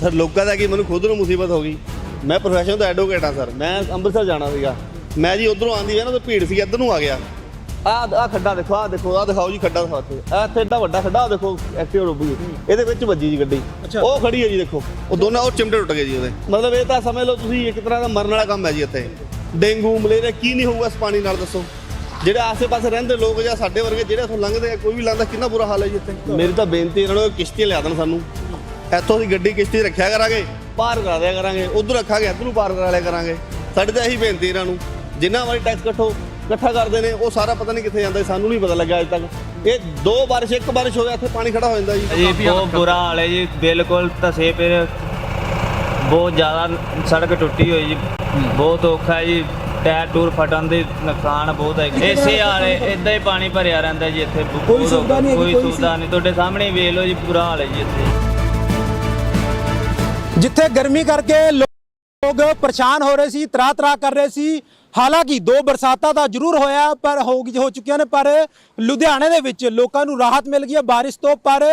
Sir ਲੋਕਾਂ ਦਾ ਕੀ ਮੈਨੂੰ ਖੁਦ ਨੂੰ ਮੁਸੀਬਤ ਹੋ ਗਈ। ਮੈਂ ਪ੍ਰੋਫੈਸ਼ਨ ਤੋਂ ਐਡਵੋਕੇਟ ਹਾਂ ਸਰ। ਮੈਂ ਅੰਮ੍ਰਿਤਸਰ ਜਾਣਾ ਸੀਗਾ। ਮੈਂ ਜੀ ਉਧਰੋਂ ਆਂਦੀ ਹੈ ਨਾ ਤੇ ਭੀੜ ਸੀ ਇੱਧਰ ਨੂੰ ਆ ਗਿਆ। ਆ ਆ ਖੱਡਾ ਦੇਖੋ ਆ ਦੇਖੋ ਆ ਦਿਖਾਓ ਜੀ ਖੱਡਾ ਦਿਖਾਓ ਇੱਥੇ। ਆ ਇੱਥੇ ਏਡਾ ਵੱਡਾ ਖੱਡਾ ਆ ਦੇਖੋ ਐਕਟਿਵ ਰੁੱਬ ਗਈ। ਇਹਦੇ ਵਿੱਚ ਵੱਜੀ ਜੀ ਗੱਡੀ। ਉਹ ਖੜੀ ਹੈ ਜੀ ਦੇਖੋ। ਉਹ ਦੋਨਾਂ ਉਹ ਚਿਮਟੇ ਟੁੱਟ ਗਏ ਜੀ ਉਹਦੇ। ਮਤਲਬ ਇਹ ਤਾਂ ਸਮਝ ਲਓ ਤੁਸੀਂ ਇੱਕ ਤਰ੍ਹਾਂ ਦਾ ਮਰਨ ਵਾਲਾ ਕੰਮ ਹੈ ਜੀ ਇੱਥੇ। ਡੇਂਗੂ ਮਲੇਰੀਆ ਕੀ ਨਹੀਂ ਹੋਊਗਾ ਇਸ ਪਾਣੀ ਨਾਲ ਦੱਸੋ। ਜਿਹੜੇ ਆਸੇ-ਪਾਸੇ ਰਹਿੰਦੇ ਲੋਕ ਜਾਂ ਸਾਡੇ ਵਰਗੇ ਜਿਹੜੇ ਇੱਥੋਂ ਲੰਘਦੇ ਆ ਕੋਈ ਵੀ ਲੰਘਦਾ ਕਿੰਨਾ ਬੁਰਾ ਹਾਲ ਹੈ ਜੀ ਇੱਥੇ। ਮੇਰੀ ਤਾਂ ਬੇਨਤੀ ਇਹਨਾਂ ਨੂੰ ਕਿਸ਼ਤੀ ਲਿਆ ਦੇਣ ਸਾਨੂੰ। ਇੱਥੋਂ ਦੀ ਗੱਡੀ ਕਿਸ਼ਤੀ ਰੱਖਿਆ ਕਰਾਂਗੇ ਪਾਰ ਕਰਾ ਦਿਆ ਕਰਾਂਗੇ ਉਧਰ ਰੱਖਾਂਗੇ ਇੱਧਰ ਨੂੰ ਪਾਰ ਕਰਾ ਲਿਆ ਕਰਾਂਗੇ। ਸਾਡੀ ਤਾਂ ਇਹੀ ਬੇਨਤੀ ਇਹਨਾਂ ਨੂੰ ਜਿੰਨਾ ਵਾਰੀ ਟੈਕਸ ਇਕੱਠੋ ਇਕੱਠਾ ਕਰਦੇ ਨੇ ਉਹ ਸਾਰਾ ਪਤਾ ਨਹੀਂ ਕਿੱਥੇ ਜਾਂਦਾ ਸਾਨੂੰ ਨਹੀਂ ਪਤਾ ਲੱਗਾ ਅਜੇ ਤੱਕ। ਇਹ ਦੋ ਬਾਰਿਸ਼ ਇੱਕ ਬਾਰਿਸ਼ ਹੋਇਆ ਇੱਥੇ ਪਾਣੀ ਖੜਾ ਹੋ ਜਾਂਦਾ ਜੀ। ਜੀ ਬਹੁਤ ਬੁਰਾ ਹਾਲ ਹੈ ਜੀ ਬਿਲਕੁਲ ਧਸੇ ਪਏ ਬਹੁਤ ਜ਼ਿਆਦਾ ਸੜਕ ਟੁੱਟੀ ਹੋਈ ਜੀ ਬਹੁਤ ਔਖਾ ਹੈ ਜੀ ਟਾਇਰ ਟੂਰ ਫਟਣ ਦੇ ਨੁਕਸਾਨ ਬਹੁਤ ਹੈ। ਇਸੇ ਹਾਲ ਇਦਾਂ ਹੀ ਪਾਣੀ ਭਰਿਆ ਰਹਿੰਦਾ ਜੀ ਇੱਥੇ ਕੋਈ ਸੁਵਿਧਾ ਨਹੀਂ ਕੋਈ ਸੁਵਿਧਾ ਨਹੀਂ ਤੁਹਾਡੇ ਸਾਹਮਣੇ ਵੇਖ ਲਓ ਜੀ ਬੁਰਾ ਹਾਲ ਹੈ ਜੀ ਇੱਥੇ। ਜਿੱਥੇ ਗਰਮੀ ਕਰਕੇ ਲੋਕ ਪਰੇਸ਼ਾਨ ਹੋ ਰਹੇ ਸੀ ਤਰਾ ਤਰਾ ਕਰ ਰਹੇ ਸੀ। ਹਾਲਾਂਕਿ ਦੋ ਬਰਸਾਤਾਂ ਤਾਂ ਜ਼ਰੂਰ ਹੋਇਆ, ਪਰ ਹੋ ਹੋ ਚੁੱਕੀਆਂ ਨੇ, ਪਰ ਲੁਧਿਆਣੇ ਦੇ ਵਿੱਚ ਲੋਕਾਂ ਨੂੰ ਰਾਹਤ ਮਿਲ ਗਈ ਹੈ ਬਾਰਿਸ਼ ਤੋਂ, ਪਰ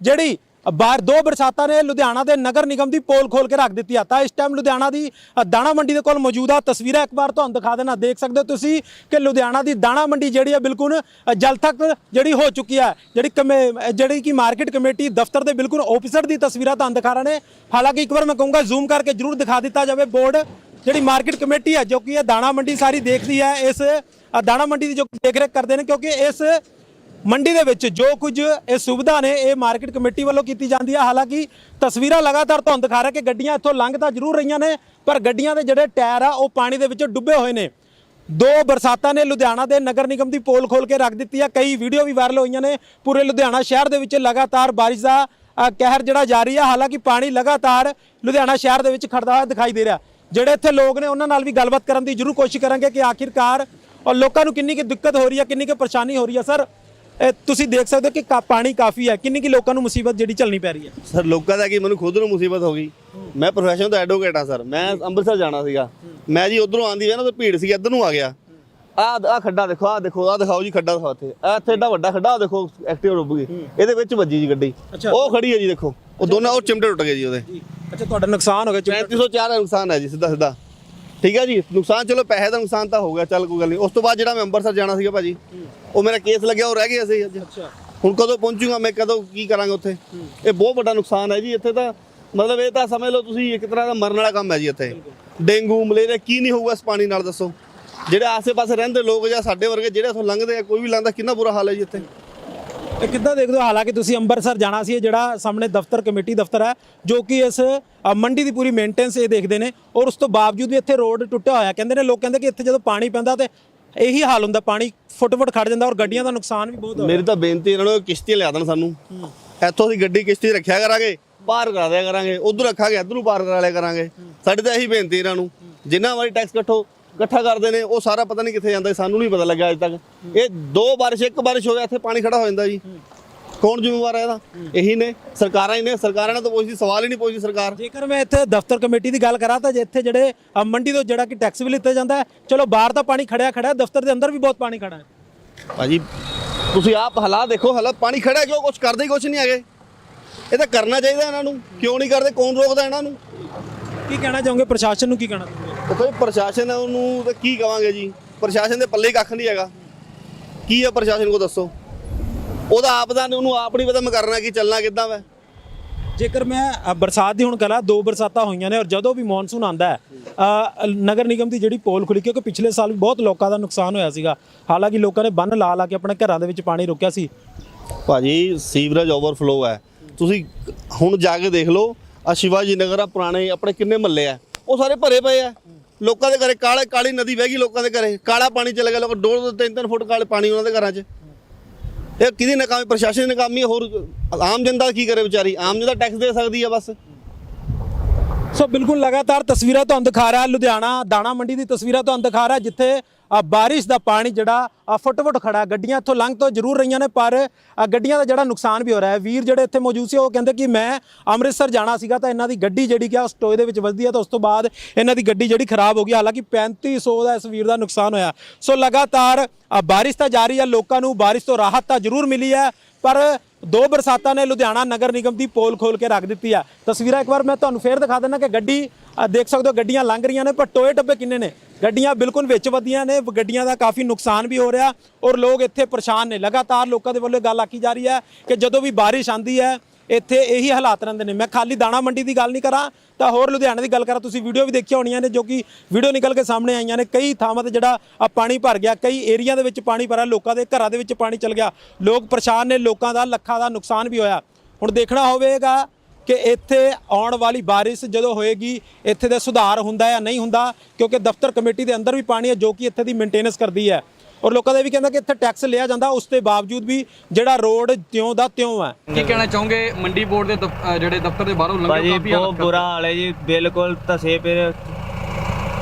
ਜਿਹੜੀ ਬਾਰ ਦੋ ਬਰਸਾਤਾਂ ਨੇ ਲੁਧਿਆਣਾ ਦੇ ਨਗਰ ਨਿਗਮ ਦੀ ਪੋਲ ਖੋਲ ਕੇ ਰੱਖ ਦਿੱਤੀ ਆ ਤਾਂ ਇਸ ਟਾਈਮ ਲੁਧਿਆਣਾ ਦੀ ਦਾਣਾ ਮੰਡੀ ਦੇ ਕੋਲ ਮੌਜੂਦਾ ਤਸਵੀਰਾਂ ਇੱਕ ਵਾਰ ਤੁਹਾਨੂੰ ਦਿਖਾ ਦੇਣਾ। ਦੇਖ ਸਕਦੇ ਹੋ ਤੁਸੀਂ ਕਿ ਲੁਧਿਆਣਾ ਦੀ ਦਾਣਾ ਮੰਡੀ ਜਿਹੜੀ ਹੈ ਬਿਲਕੁਲ ਅ, ਜਲ ਤੱਕ ਜਿਹੜੀ ਹੋ ਚੁੱਕੀ ਹੈ ਜਿਹੜੀ ਕਮੇ- ਜਿਹੜੀ ਕਿ ਮਾਰਕੀਟ ਕਮੇਟੀ ਦਫ਼ਤਰ ਦੇ ਬਿਲਕੁਲ ਆਪੋਜ਼ਿਟ ਦੀ ਤਸਵੀਰਾਂ ਤੁਹਾਨੂੰ ਦਿਖਾ ਰਹੇ ਨੇ। ਹਾਲਾਂਕਿ ਇੱਕ ਵਾਰ ਮੈਂ ਕਹੂੰਗਾ ਜ਼ੂਮ ਕਰਕੇ ਜ਼ਰੂਰ ਦਿਖਾ ਦਿੱਤਾ ਜਾਵੇ ਬੋਰਡ ਜਿਹੜੀ ਮਾਰਕੀਟ ਕਮੇਟੀ ਹੈ ਜੋ ਕਿ ਇਹ ਦਾਣਾ ਮੰਡੀ ਸਾਰੀ ਦੇਖਦੀ ਹੈ ਇਸ ਦਾਣਾ ਮੰਡੀ ਦੀ ਜੋ ਦੇਖ ਰੇਖ ਕਰਦੇ ਨੇ ਕਿਉਂਕਿ ਇਸ ਮੰਡੀ ਦੇ ਵਿੱਚ ਜੋ ਕੁਝ ਇਹ ਸੁਵਿਧਾ ਨੇ, ਇਹ ਮਾਰਕੀਟ ਕਮੇਟੀ ਵੱਲੋਂ ਕੀਤੀ ਜਾਂਦੀ ਹੈ ਹਾਲਾਂਕਿ ਤਸਵੀਰਾਂ ਲਗਾਤਾਰ ਤੁਹਾਨੂੰ ਦਿਖਾ ਰਿਹਾ ਕਿ ਗੱਡੀਆਂ ਇੱਥੋਂ ਲੰਘ ਤਾਂ ਜ਼ਰੂਰ ਰਹੀਆਂ ਨੇ, ਪਰ ਗੱਡੀਆਂ ਦੇ ਜਿਹੜੇ ਟਾਇਰ ਆ, ਉਹ ਪਾਣੀ ਦੇ ਵਿੱਚ ਡੁੱਬੇ ਹੋਏ ਨੇ। ਦੋ ਬਰਸਾਤਾਂ ਨੇ ਲੁਧਿਆਣਾ ਦੇ ਨਗਰ ਨਿਗਮ ਦੀ ਪੋਲ ਖੋਲ ਕੇ ਰੱਖ ਦਿੱਤੀ ਆ। ਕਈ ਵੀਡੀਓ ਵੀ ਵਾਇਰਲ ਹੋਈਆਂ ਨੇ। ਪੂਰੇ ਲੁਧਿਆਣਾ ਸ਼ਹਿਰ ਦੇ ਵਿੱਚ ਲਗਾਤਾਰ ਬਾਰਿਸ਼ ਦਾ ਕਹਿਰ ਜਿਹੜਾ ਜਾਰੀ ਆ। ਹਾਲਾਂਕਿ ਪਾਣੀ ਲਗਾਤਾਰ ਲੁਧਿਆਣਾ ਸ਼ਹਿਰ ਦੇ ਵਿੱਚ ਖੜਦਾ ਹੋਇਆ ਦਿਖਾਈ ਦੇ ਰਿਹਾ। ਜਿਹੜੇ ਇੱਥੇ ਲੋਕ ਨੇ, ਉਹਨਾਂ ਨਾਲ ਵੀ ਗੱਲਬਾਤ ਕਰਨ ਦੀ ਜ਼ਰੂਰ ਕੋਸ਼ਿਸ਼ ਕਰਾਂਗੇ ਕਿ ਆਖਿਰਕਾਰ ਔਰ ਲੋਕਾਂ ਨੂੰ ਕਿੰਨੀ ਕੁ ਦਿੱਕਤ ਹੋ ਰਹੀ ਹੈ ਕਿੰਨੀ ਕੁ ਪਰੇਸ਼ਾਨੀ ਹੋ ਰਹੀ ਹੈ ਸਰ? ਤੁਸੀਂ ਦੇਖ ਸਕਦੇ ਹੋ ਕਿ ਕਾ- ਪਾਣੀ ਕਾਫੀ ਹੈ। ਕਿੰਨੀ ਕਿ ਲੋਕਾਂ ਨੂੰ ਮੁਸੀਬਤ ਜਿਹੜੀ ਝੱਲਣੀ ਪੈ ਰਹੀ ਹੈ? ਸਰ ਲੋਕਾਂ ਦਾ ਕੀ ਮੈਨੂੰ ਖੁਦ ਨੂੰ ਮੁਸੀਬਤ ਹੋ ਗਈ। ਮੈਂ ਪ੍ਰੋਫੈਸ਼ਨ ਤੋਂ ਐਡਵੋਕੇਟ ਹਾਂ ਸਰ। ਮੈਂ ਅੰਮ੍ਰਿਤਸਰ ਜਾਣਾ ਸੀਗਾ। ਮੈਂ ਜੀ ਉਧਰੋਂ ਆਂਦੀ ਹੈ ਨਾ ਤੇ ਭੀੜ ਸੀ ਇੱਧਰ ਨੂੰ ਆ ਗਿਆ। ਆ ਆ ਖੱਡਾ ਦੇਖੋ ਆ ਦੇਖੋ ਆ ਦਿਖਾਓ ਜੀ ਖੱਡਾ ਦਿਖਾਓ ਇੱਥੇ। ਆ ਇੱਥੇ ਏਡਾ ਵੱਡਾ ਖੱਡਾ ਆ ਦੇਖੋ ਐਕਟਿਵ ਰੁੱਬ ਗਈ। ਇਹਦੇ ਵਿੱਚ ਵੱਜੀ ਜੀ ਗੱਡੀ। ਅੱਛਾ। ਉਹ ਖੜੀ ਹੈ ਜੀ ਦੇਖੋ। ਉਹ ਦੋਨਾਂ ਉਹ ਚਿਮਟੇ ਟੁੱਟ ਗਏ ਜੀ ਉਹਦੇ। ਅੱਛਾ ਤੁਹਾਡਾ ਨੁਕਸਾਨ ਹੋ ਗਿਆ ਚੁੱਪ- 3504 ਦਾ ਨੁਕਸਾਨ ਹੈ ਜੀ ਸਿੱਧਾ ਸਿੱਧਾ ਠੀਕ ਹੈ ਜੀ ਨੁਕਸਾਨ ਚਲੋ ਪੈਸੇ ਦਾ ਨੁਕਸਾਨ ਤਾਂ ਹੋ ਗਿਆ ਚੱਲ ਕੋਈ ਗੱਲ ਨਹੀਂ। ਉਸ ਤੋਂ ਬਾਅਦ ਜਿਹੜਾ ਮੈਂ ਅੰਮ੍ਰਿਤਸਰ ਜਾਣਾ ਸੀਗਾ ਭਾਜੀ ਉਹ ਮੇਰਾ ਕੇਸ ਲੱਗਿਆ ਉਹ ਰਹਿ ਗਿਆ ਸੀ ਅੱਜ। ਹੁਣ ਕਦੋਂ ਪਹੁੰਚੂਗਾ ਮੈਂ ਕਦੋਂ ਕੀ ਕਰਾਂਗਾ ਉੱਥੇ? ਇਹ ਬਹੁਤ ਵੱਡਾ ਨੁਕਸਾਨ ਹੈ ਜੀ ਇੱਥੇ ਤਾਂ ਮਤਲਬ ਇਹ ਤਾਂ ਸਮਝ ਲਓ ਤੁਸੀਂ ਇੱਕ ਤਰ੍ਹਾਂ ਦਾ ਮਰਨ ਵਾਲਾ ਕੰਮ ਹੈ ਜੀ ਇੱਥੇ। ਡੇਂਗੂ ਮਲੇਰੀਆ ਕੀ ਨਹੀਂ ਹੋਊਗਾ ਇਸ ਪਾਣੀ ਨਾਲ ਦੱਸੋ। ਜਿਹੜੇ ਆਸੇ-ਪਾਸੇ ਰਹਿੰਦੇ ਲੋਕ ਜਾਂ ਸਾਡੇ ਵਰਗੇ ਜਿਹੜੇ ਇੱਥੋਂ ਲੰਘਦੇ ਆ ਕੋਈ ਵੀ ਲੰਘਦਾ ਕਿੰਨਾ ਬੁਰਾ ਹਾਲ ਹੈ ਜੀ ਇੱਥੇ। ਇਹ ਕਿੱਦਾਂ ਦੇਖਦੇ ਹੋ? ਹਾਲਾਂਕਿ ਤੁਸੀਂ ਅੰਮ੍ਰਿਤਸਰ ਜਾਣਾ ਸੀ ਇਹ ਜਿਹੜਾ ਸਾਹਮਣੇ ਦਫ਼ਤਰ ਕਮੇਟੀ ਦਫ਼ਤਰ ਹੈ ਜੋ ਕਿ ਇਸ ਅ, ਮੰਡੀ ਦੀ ਪੂਰੀ ਮੇਨਟੇਨੈਂਸ ਇਹ ਦੇਖਦੇ ਨੇ ਔਰ ਉਸ ਤੋਂ ਬਾਵਜੂਦ ਵੀ ਇੱਥੇ ਰੋਡ ਟੁੱਟਿਆ ਹੋਇਆ ਕਹਿੰਦੇ ਨੇ ਲੋਕ ਕਹਿੰਦੇ ਕਿ ਇੱਥੇ ਜਦੋਂ ਪਾਣੀ ਪੈਂਦਾ ਤੇ ਇਹੀ ਹਾਲ ਹੁੰਦਾ ਪਾਣੀ ਫੁੱਟ-ਫੁੱਟ ਖੜ ਜਾਂਦਾ ਔਰ ਗੱਡੀਆਂ ਦਾ ਨੁਕਸਾਨ ਵੀ ਬਹੁਤ ਮੇਰੀ ਤਾਂ ਬੇਨਤੀ ਇਹਨਾਂ ਨੂੰ ਕਿਸ਼ਤੀ ਲਿਆ ਦੇਣ ਸਾਨੂੰ। ਇੱਥੋਂ ਅਸੀਂ ਗੱਡੀ ਕਿਸ਼ਤੀ ਰੱਖਿਆ ਕਰਾਂਗੇ ਪਾਰ ਕਰਾ ਦਿਆ ਕਰਾਂਗੇ ਉਧਰ ਰੱਖਾਂਗੇ ਇੱਧਰ ਨੂੰ ਪਾਰ ਕਰਾ ਲਿਆ ਕਰਾਂਗੇ। ਸਾਡੀ ਤਾਂ ਇਹੀ ਬੇਨਤੀ ਇਹਨਾਂ ਨੂੰ। ਜਿੰਨਾ ਵਾਰੀ ਟੈਕਸ ਕੱਟੋ ਇਕੱਠਾ ਕਰਦੇ ਨੇ ਉਹ ਸਾਰਾ ਪਤਾ ਨਹੀਂ ਕਿੱਥੇ ਜਾਂਦਾ ਸਾਨੂੰ ਨਹੀਂ ਪਤਾ ਲੱਗਾ ਅਜੇ ਤੱਕ। ਇਹ ਦੋ ਬਾਰਿਸ਼ ਇੱਕ ਬਾਰਿਸ਼ ਹੋਇਆ ਇੱਥੇ ਪਾਣੀ ਖੜਾ ਹੋ ਜਾਂਦਾ ਜੀ। ਕੌਣ ਜ਼ਿੰਮੇਵਾਰ ਹੈ ਇਹਦਾ? ਇਹੀ ਨੇ ਸਰਕਾਰਾਂ ਹੀ ਨੇ ਸਰਕਾਰਾਂ ਨਾਲ ਤਾਂ ਪੁੱਛਦੀ ਸਵਾਲ ਹੀ ਨਹੀਂ ਪੁੱਛਦੀ ਸਰਕਾਰ। ਜੇਕਰ ਮੈਂ ਇੱਥੇ ਦਫ਼ਤਰ ਕਮੇਟੀ ਦੀ ਗੱਲ ਕਰਾਂ ਤਾਂ ਜੇ ਇੱਥੇ ਜਿਹੜੇ ਅ, ਮੰਡੀ ਤੋਂ ਜਿਹੜਾ ਕਿ ਟੈਕਸ ਵੀ ਲਿੱਤਾ ਜਾਂਦਾ ਹੈ ਚਲੋ ਬਾਹਰ ਤਾਂ ਪਾਣੀ ਖੜਿਆ ਖੜਾ ਹੈ, ਦਫ਼ਤਰ ਦੇ ਅੰਦਰ ਵੀ ਬਹੁਤ ਪਾਣੀ ਖੜਾ ਹੈ। ਭਾਜੀ ਤੁਸੀਂ ਆਪ ਹਾਲਾਤ ਦੇਖੋ ਹਾਲਾਤ ਪਾਣੀ ਖੜਾ ਕਿਉਂ? ਕੁਝ ਕਰਦੇ ਹੀ ਕੁਝ ਨਹੀਂ ਹੈਗੇ। ਇਹ ਤਾਂ ਕਰਨਾ ਚਾਹੀਦਾ ਇਹਨਾਂ ਨੂੰ। ਕਿਉਂ ਨਹੀਂ ਕਰਦੇ? ਕੌਣ ਰੋਕਦਾ ਇਹਨਾਂ ਨੂੰ? ਕੀ ਕਹਿਣਾ ਚਾਹੋਗੇ? ਪ੍ਰਸ਼ਾਸਨ ਨੂੰ ਕੀ ਕਹਿਣਾ ਦੇਖੋ ਜੀ ਪ੍ਰਸ਼ਾਸਨ ਉਹਨੂੰ ਤਾਂ ਕੀ ਕਵਾਂਗੇ ਜੀ? ਪ੍ਰਸ਼ਾਸਨ ਦੇ ਪੱਲੇ ਕੱਖ ਨਹੀਂ ਹੈਗਾ। ਕੀ ਹੈ ਪ੍ਰਸ਼ਾਸਨ ਕੋ ਦੱਸੋ? ਉਹਦਾ ਆਪ ਦਾ ਉਹਨੂੰ ਆਪ ਨਹੀਂ ਪਤਾ ਮੈਂ ਕਰਨਾ ਕੀ ਚੱਲਣਾ ਕਿੱਦਾਂ ਵੈ। ਜੇਕਰ ਮੈਂ ਅ, ਬਰਸਾਤ ਦੀ ਹੁਣ ਕਰਾਂ ਦੋ ਬਰਸਾਤਾਂ ਹੋਈਆਂ ਨੇ ਔਰ ਜਦੋਂ ਵੀ ਮੌਨਸੂਨ ਆਂਦਾ ਹੈ ਅ, ਨਗਰ ਨਿਗਮ ਦੀ ਜਿਹੜੀ ਪੋਲ ਖੁੱਲੀ ਕਿਉਂਕਿ ਪਿਛਲੇ ਸਾਲ ਵੀ ਬਹੁਤ ਲੋਕਾਂ ਦਾ ਨੁਕਸਾਨ ਹੋਇਆ ਸੀਗਾ। ਹਾਲਾਂਕਿ ਲੋਕਾਂ ਨੇ ਬੰਨ ਲਾ ਲਾ ਕੇ ਆਪਣੇ ਘਰਾਂ ਦੇ ਵਿੱਚ ਪਾਣੀ ਰੋਕਿਆ ਸੀ। ਭਾਜੀ ਸੀਵਰੇਜ ਓਵਰਫਲੋ ਹੈ। ਤੁਸੀਂ ਹੁਣ ਜਾ ਕੇ ਦੇਖ ਲਓ ਆ ਸ਼ਿਵਾਜੀ ਨਗਰ ਆ ਪੁਰਾਣੇ ਆਪਣੇ ਕਿੰਨੇ ਮੱਲੇ ਆ। ਉਹ ਸਾਰੇ ਭਰੇ ਪਏ ਆ। ਲੋਕਾਂ ਦੇ ਘਰੇ ਕਾਲੇ ਕਾਲੀ ਨਦੀ ਵਹਿ ਗਈ ਲੋਕਾਂ ਦੇ ਘਰੇ। ਕਾਲਾ ਪਾਣੀ ਚਲੇ ਗਿਆ, ਲੋਕ ਡੋਲ ਦੋ ਤਿੰਨ ਤਿੰਨ ਫੁੱਟ ਕਾਲੇ ਪਾਣੀ ਉਹਨਾਂ ਦੇ ਘਰਾਂ 'ਚ। ਇਹ ਕਿਹਦੀ ਨਕਾਮੀ? ਪ੍ਰਸ਼ਾਸਨ ਦੀ ਨਕਾਮੀ ਹੋਰ ਆਮ ਜਨਤਾ ਕੀ ਕਰੇ ਵਿਚਾਰੀ? ਆਮ ਜਨਤਾ ਟੈਕਸ ਦੇ ਸਕਦੀ ਆ ਬਸ। ਸੋ ਬਿਲਕੁਲ ਲਗਾਤਾਰ ਤਸਵੀਰਾਂ ਤੁਹਾਨੂੰ ਦਿਖਾ ਰਿਹਾ, ਲੁਧਿਆਣਾ ਦਾਣਾ ਮੰਡੀ ਦੀ ਤਸਵੀਰਾਂ ਤੁਹਾਨੂੰ ਦਿਖਾ ਰਿਹਾ, ਜਿੱਥੇ ਅ, ਬਾਰਿਸ਼ ਦਾ ਪਾਣੀ ਜਿਹੜਾ ਅ, ਫੁੱਟ-ਫੁੱਟ ਖੜਾ ਗੱਡੀਆਂ ਇੱਥੋਂ ਲੰਘ ਤੋਂ ਜ਼ਰੂਰ ਰਹੀਆਂ ਨੇ ਪਰ ਗੱਡੀਆਂ ਦਾ ਜਿਹੜਾ ਨੁਕਸਾਨ ਵੀ ਹੋ ਰਿਹਾ ਹੈ। ਵੀਰ ਜਿਹੜੇ ਇੱਥੇ ਮੌਜੂਦ ਸੀ ਉਹ ਕਹਿੰਦੇ ਕਿ ਮੈਂ ਅੰਮ੍ਰਿਤਸਰ ਜਾਣਾ ਸੀਗਾ ਤਾਂ ਇਹਨਾਂ ਦੀ ਗੱਡੀ ਜਿਹੜੀ ਕਿ ਉਸ ਟੋਏ ਦੇ ਵਿੱਚ ਵੱਜਦੀ ਹੈ ਤਾਂ ਉਸ ਤੋਂ ਬਾਅਦ ਇਹਨਾਂ ਦੀ ਗੱਡੀ ਜਿਹੜੀ ਖਰਾਬ ਹੋ ਗਈ। ਹਾਲਾਂਕਿ 3500 ਦਾ ਇਸ ਵੀਰ ਦਾ ਨੁਕਸਾਨ ਹੋਇਆ। ਸੋ ਲਗਾਤਾਰ ਬਾਰਿਸ਼ ਤਾਂ ਜਾਰੀ ਹੈ ਲੋਕਾਂ ਨੂੰ ਬਾਰਿਸ਼ ਤੋਂ ਰਾਹਤ ਤਾਂ ਜ਼ਰੂਰ ਮਿਲੀ ਹੈ ਪਰ ਦੋ ਬਰਸਾਤਾਂ ਨੇ ਲੁਧਿਆਣਾ ਨਗਰ ਨਿਗਮ ਦੀ ਪੋਲ ਖੋਲ ਕੇ ਰੱਖ ਦਿੱਤੀ ਆ। ਤਸਵੀਰਾਂ ਇੱਕ ਵਾਰ ਮੈਂ ਤੁਹਾਨੂੰ ਫੇਰ ਦਿਖਾ ਦਿੰਦਾ ਕਿ ਗੱਡੀ ਦੇਖ ਸਕਦੇ ਹੋ ਗੱਡੀਆਂ ਲੰਘ ਰਹੀਆਂ ਨੇ ਪਰ ਟੋਏ ਟੱਬੇ ਕਿੰਨੇ ਨੇ? ਗੱਡੀਆਂ ਬਿਲਕੁਲ ਵਿੱਚ ਵਧੀਆਂ ਨੇ, ਗੱਡੀਆਂ ਦਾ ਕਾਫੀ ਨੁਕਸਾਨ ਵੀ ਹੋ ਰਿਹਾ ਔਰ ਲੋਕ ਇੱਥੇ ਪਰੇਸ਼ਾਨ ਨੇ। ਲਗਾਤਾਰ ਲੋਕਾਂ ਦੇ ਵੱਲੋਂ ਇਹ ਗੱਲ ਆਖੀ ਜਾ ਰਹੀ ਹੈ ਕਿ ਜਦੋਂ ਵੀ ਬਾਰਿਸ਼ ਆਂਦੀ ਹੈ, ਇੱਥੇ ਇਹੀ ਹਾਲਾਤ ਰਹਿੰਦੇ ਨੇ। ਮੈਂ ਖਾਲੀ ਦਾਣਾ ਮੰਡੀ ਦੀ ਗੱਲ ਨਹੀਂ ਕਰਾਂ, ਤਾਂ ਹੋਰ ਲੁਧਿਆਣੇ ਦੀ ਗੱਲ ਕਰਾਂ। ਤੁਸੀਂ ਵੀਡੀਓ ਵੀ ਦੇਖੀਆਂ ਹੋਣੀਆਂ ਨੇ, ਜੋ ਕਿ ਵੀਡੀਓ ਨਿਕਲ ਕੇ ਸਾਹਮਣੇ ਆਈਆਂ ਨੇ। ਕਈ ਥਾਵਾਂ ਤੇ ਜਿਹੜਾ ਆ ਪਾਣੀ ਭਰ ਗਿਆ, ਕਈ ਏਰੀਆ ਦੇ ਵਿੱਚ ਪਾਣੀ ਭਰਿਆ, ਲੋਕਾਂ ਦੇ ਘਰਾਂ ਦੇ ਵਿੱਚ ਪਾਣੀ ਚਲ ਗਿਆ। ਲੋਕ ਪਰੇਸ਼ਾਨ ਨੇ, ਲੋਕਾਂ ਦਾ, ਲੱਖਾਂ ਦਾ ਨੁਕਸਾਨ ਵੀ ਹੋਇਆ। ਹੁਣ ਦੇਖਣਾ ਹੋਵੇਗਾ ਕਿ ਇੱਥੇ ਆਉਣ ਵਾਲੀ ਬਾਰਿਸ਼ ਜਦੋਂ ਹੋਏਗੀ ਇੱਥੇ ਦੇ ਸੁਧਾਰ ਹੁੰਦਾ ਜਾਂ ਨਹੀਂ ਹੁੰਦਾ? ਕਿਉਂਕਿ ਦਫ਼ਤਰ ਕਮੇਟੀ ਦੇ ਅੰਦਰ ਵੀ ਪਾਣੀ ਹੈ ਜੋ ਕਿ ਇੱਥੇ ਦੀ ਮੇਨਟੇਨੈਂਸ ਕਰਦੀ ਹੈ। ਔਰ ਲੋਕਾਂ ਦਾ ਵੀ ਕਹਿੰਦਾ ਕਿ ਇੱਥੇ ਟੈਕਸ ਲਿਆ ਜਾਂਦਾ ਉਸ ਦੇ ਬਾਵਜੂਦ ਵੀ ਜਿਹੜਾ ਰੋਡ ਤਿਉਂ ਦਾ ਤਿਉਂ ਹੈ। ਕੀ ਕਹਿਣਾ ਚਾਹੋਗੇ? ਮੰਡੀ ਬੋਰਡ ਦੇ ਦਫ਼- ਜਿਹੜੇ ਦਫ਼ਤਰ ਦੇ ਬਾਹਰੋਂ ਲੰਘੇ ਭਾਜੀ ਕਾਫੀ ਬਹੁਤ ਹਾਲਤ ਬੁਰਾ ਹਾਲ ਹੈ ਜੀ। ਬਿਲਕੁਲ ਧਸੇ ਪਏ